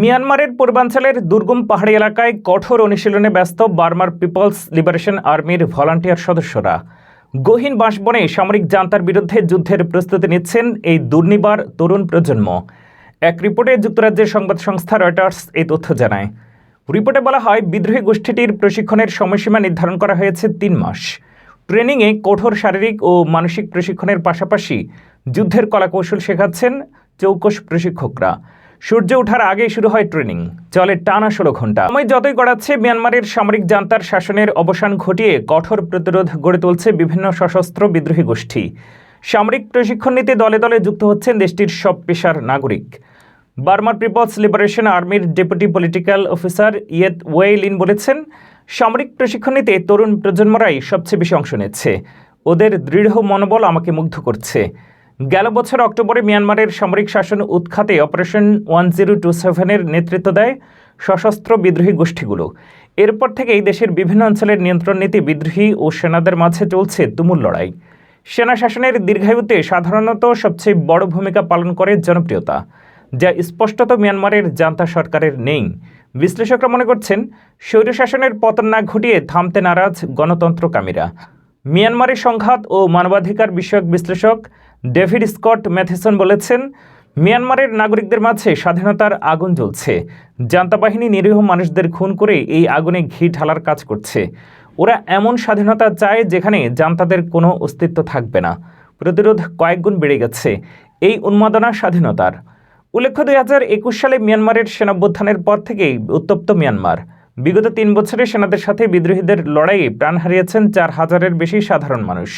মিয়ানমারের পূর্বাঞ্চলের দুর্গম পাহাড়ি এলাকায় কঠোর অনুশীলনে ব্যস্ত বার্মার পিপলস লিবারেশন আর্মির ভলান্টিয়ার সদস্যরা। গহীন বাঁশবনে সামরিক জান্তার বিরুদ্ধে যুদ্ধের প্রস্তুতি নিচ্ছেন এই দুর্নিবার তরুণ প্রজন্ম। এক রিপোর্টে যুক্তরাজ্যের সংবাদ সংস্থা রয়টার্স এই তথ্য জানায়। রিপোর্টে বলা হয়, বিদ্রোহী গোষ্ঠীটির প্রশিক্ষণের সময়সীমা নির্ধারণ করা হয়েছে তিন মাস। ট্রেনিংয়ে কঠোর শারীরিক ও মানসিক প্রশিক্ষণের পাশাপাশি যুদ্ধের কলাকৌশল শেখাচ্ছেন চৌকস প্রশিক্ষকরা। সূর্য ওঠার আগেই শুরু হয় ট্রেনিং। চলে টানা ষোলো ঘণ্টা। সময় যতই গড়াচ্ছে, মিয়ানমারের সামরিক জান্তার শাসনের অবসান ঘটিয়ে কঠোর প্রতিরোধ গড়ে তুলছে বিভিন্ন সশস্ত্র বিদ্রোহী গোষ্ঠী। সামরিক প্রশিক্ষণ নিতে দলে দলে যুক্ত হচ্ছেন দেশটির সব পেশার নাগরিক। বার্মার পিপলস লিবারেশন আর্মির ডেপুটি পলিটিক্যাল অফিসার ইয়েত ওয়েইলিন বলেছেন, সামরিক প্রশিক্ষণ নিতে তরুণ প্রজন্মরাই সবচেয়ে বেশি অংশ নিচ্ছে। ওদের দৃঢ় মনোবল আমাকে মুগ্ধ করছে। গেল বছর অক্টোবরে মিয়ানমারের সামরিক শাসন উৎখাতে অপারেশন ওয়ান জিরো টু সেভেনের নেতৃত্ব দেয় সশস্ত্র বিদ্রোহী গোষ্ঠীগুলো। এরপর থেকেই দেশের বিভিন্ন অঞ্চলের নিয়ন্ত্রণ নীতি বিদ্রোহী ও সেনাদের মাঝে চলছে তুমুল লড়াই। সেনা শাসনের দীর্ঘায়ুতে সাধারণত সবচেয়ে বড় ভূমিকা পালন করে জনপ্রিয়তা, যা স্পষ্টত মিয়ানমারের জান্তা সরকারের নেই। বিশ্লেষকরা মনে করছেন স্বৈরশাসনের পতন না ঘটিয়ে থামতে নারাজ গণতন্ত্রকামীরা। মিয়ানমারের সংঘাত ও মানবাধিকার বিষয়ক বিশ্লেষক ডেভিড স্কট ম্যাথেসন বলেছেন, মিয়ানমারের নাগরিকদের মাঝে স্বাধীনতার আগুন জ্বলছে। জান্তা বাহিনী নিরীহ মানুষদের খুন করে এই আগুনে ঘি ঢালার কাজ করছে। ওরা এমন স্বাধীনতা চায় যেখানে জান্তাদের কোনো অস্তিত্ব থাকবে না। প্রতিরোধ কয়েকগুণ বেড়ে গেছে। এই উন্মাদনা স্বাধীনতার। উল্লেখ্য, দুই হাজার একুশ সালে মিয়ানমারের সেনাভ্যুত্থানের পর থেকেই উত্তপ্ত মিয়ানমার। বিগত তিন বছরে সেনাদের সাথে বিদ্রোহীদের লড়াইয়ে প্রাণ হারিয়েছেন চার হাজারের বেশি সাধারণ মানুষ।